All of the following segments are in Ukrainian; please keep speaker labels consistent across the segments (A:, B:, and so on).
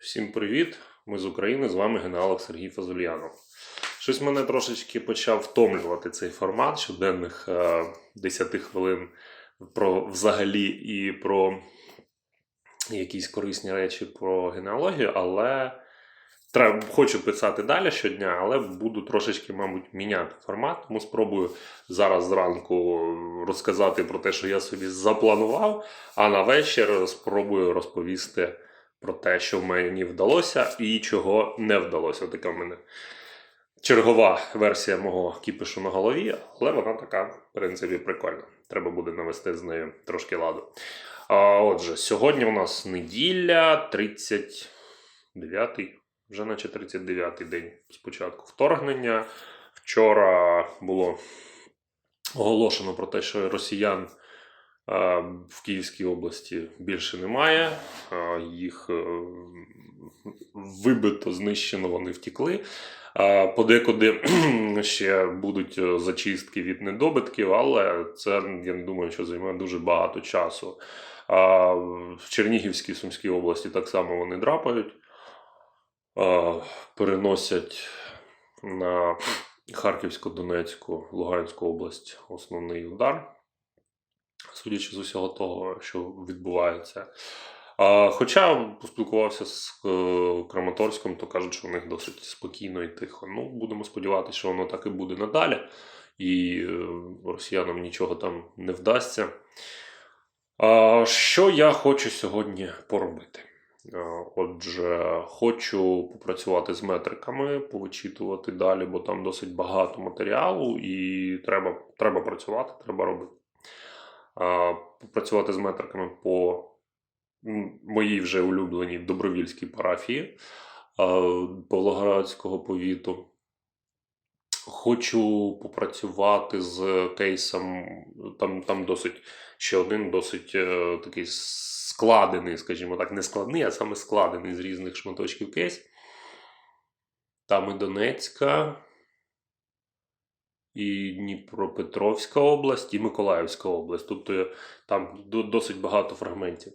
A: Всім привіт! Ми з України, з вами генералог Сергій Фазульянов. Щось мене трошечки почав втомлювати цей формат щоденних е, 10 хвилин про взагалі і про якісь корисні речі про генеалогію, але треба, хочу писати далі щодня, але буду трошечки, мабуть, міняти формат. Тому спробую зараз зранку розказати про те, що я собі запланував, а на вечір спробую розповісти про те, що мені вдалося і чого не вдалося. Така в мене чергова версія мого кіпішу на голові, але вона така, в принципі, прикольна. Треба буде навести з нею трошки ладу. А, отже, сьогодні у нас неділя, 39-й, вже наче 39-й день спочатку вторгнення. Вчора було оголошено про те, що росіян в Київській області більше немає. Їх е, вибито, знищено, вони втікли. Подекуди ще будуть е, зачистки від недобитків, але це я не думаю, що займе дуже багато часу. В Чернігівській Сумській області так само вони драпають, переносять на Харківську, Донецьку, Луганську область основний удар, судячи з усього того, що відбувається. А, Хоча поспілкувався з е, Краматорськом, то кажуть, що у них досить спокійно і тихо. Ну, будемо сподіватися, що воно так і буде надалі, і е, росіянам нічого там не вдасться. А, Що я хочу сьогодні поробити? Отже, хочу попрацювати з метриками, повичитувати далі, бо там досить багато матеріалу, і треба, треба працювати, треба робити. А, Попрацювати з метриками по моїй вже улюбленій добровільській парафії Павлоградського повіту. Хочу попрацювати з кейсом. Там, там досить ще один досить е, такий складений, скажімо так, не складний, а саме складений з різних шматочків кейс. Там і Донецька, і Дніпропетровська область, і Миколаївська область. Тобто там досить багато фрагментів.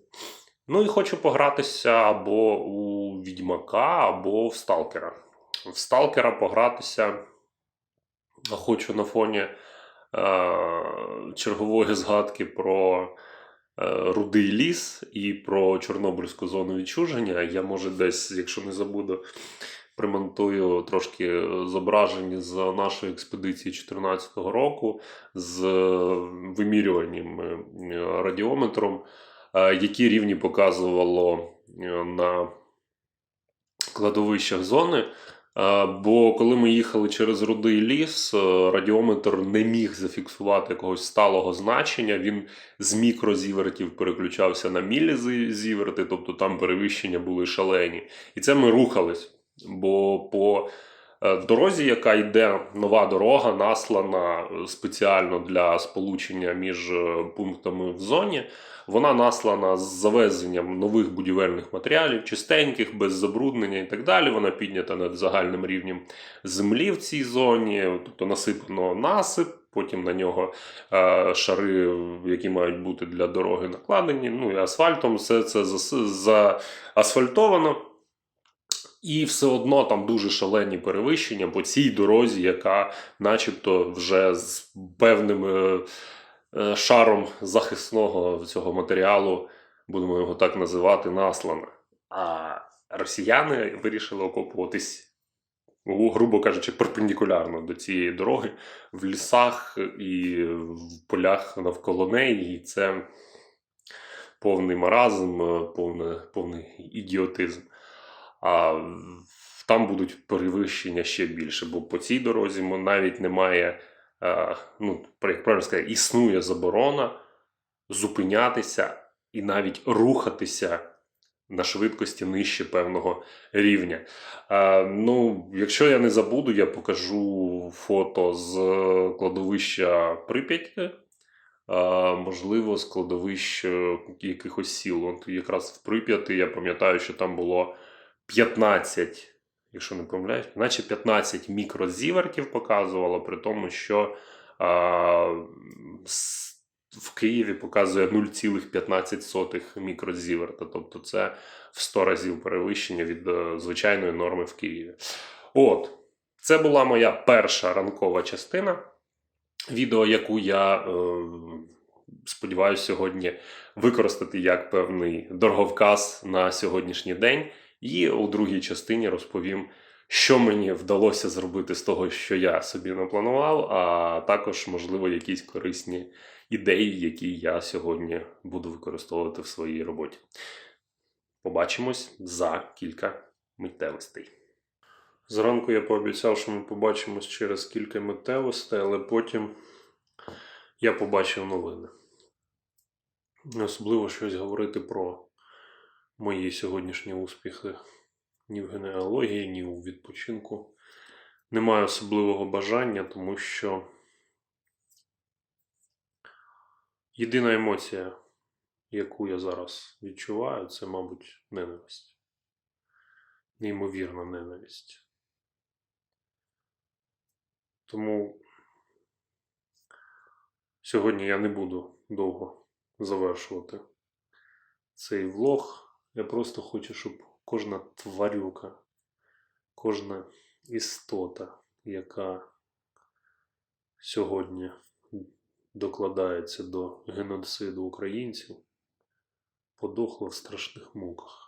A: Ну і хочу погратися або у Відьмака, або в Сталкера. В Сталкера погратися хочу на фоні е, чергової згадки про е, Рудий ліс і про Чорнобильську зону відчуження. Я, може, десь, якщо не забуду, примонтую трошки зображень з нашої експедиції 2014 року з вимірюванням е, радіометром, е, які рівні показувало е, на кладовищах зони. Е, Бо коли ми їхали через рудий ліс, е, радіометр не міг зафіксувати якогось сталого значення. Він з мікрозівертів переключався на мілізіверти, тобто там перевищення були шалені. І це ми рухались. Бо по е, дорозі, яка йде нова дорога, наслана е, спеціально для сполучення між е, пунктами в зоні. Вона наслана з завезенням нових будівельних матеріалів, чистеньких, без забруднення і так далі. Вона піднята над загальним рівнем землі в цій зоні, тобто насипано насип, потім на нього шари, які мають бути для дороги накладені. Ну і асфальтом все це заасфальтовано. І все одно там дуже шалені перевищення по цій дорозі, яка, начебто, вже з певним е, е, шаром захисного цього матеріалу, будемо його так називати, наслана. А росіяни вирішили окопуватись, ну, грубо кажучи, перпендикулярно до цієї дороги в лісах і в полях навколо неї. І це повний маразм, е, повне, повний ідіотизм. А там будуть перевищення ще більше, бо по цій дорозі навіть немає, е, ну, як правильно сказати, існує заборона зупинятися і навіть рухатися на швидкості нижче певного рівня. Е, ну, якщо я не забуду, я покажу фото з кладовища Прип'яті. Е, можливо, з кладовищ е, якихось сіл. От якраз в Прип'яти я пам'ятаю, що там було 15, якщо не помиляюсь, наче 15 мікрозівертів показувало, при тому, що а, в Києві показує 0,15 мікрозіверта. Тобто це в 100 разів перевищення від е, звичайної норми в Києві. От, це була моя перша ранкова частина. Відео, яку я е, сподіваюся сьогодні використати як певний дороговказ на сьогоднішній день. І у другій частині розповім, що мені вдалося зробити з того, що я собі напланував, а також, можливо, якісь корисні ідеї, які я сьогодні буду використовувати в своїй роботі. Побачимось за кілька миттєвостей. Зранку я пообіцяв, що ми побачимось через кілька миттєвостей, але потім я побачив новини. Особливо щось говорити про мої сьогоднішні успіхи ні в генеалогії, ні у відпочинку. Немає особливого бажання, тому що єдина емоція, яку я зараз відчуваю, це, мабуть, ненависть. Неймовірна ненависть. Тому сьогодні я не буду довго завершувати цей влог. Я просто хочу, щоб кожна тварюка, кожна істота, яка сьогодні докладається до геноциду українців, подохла в страшних муках.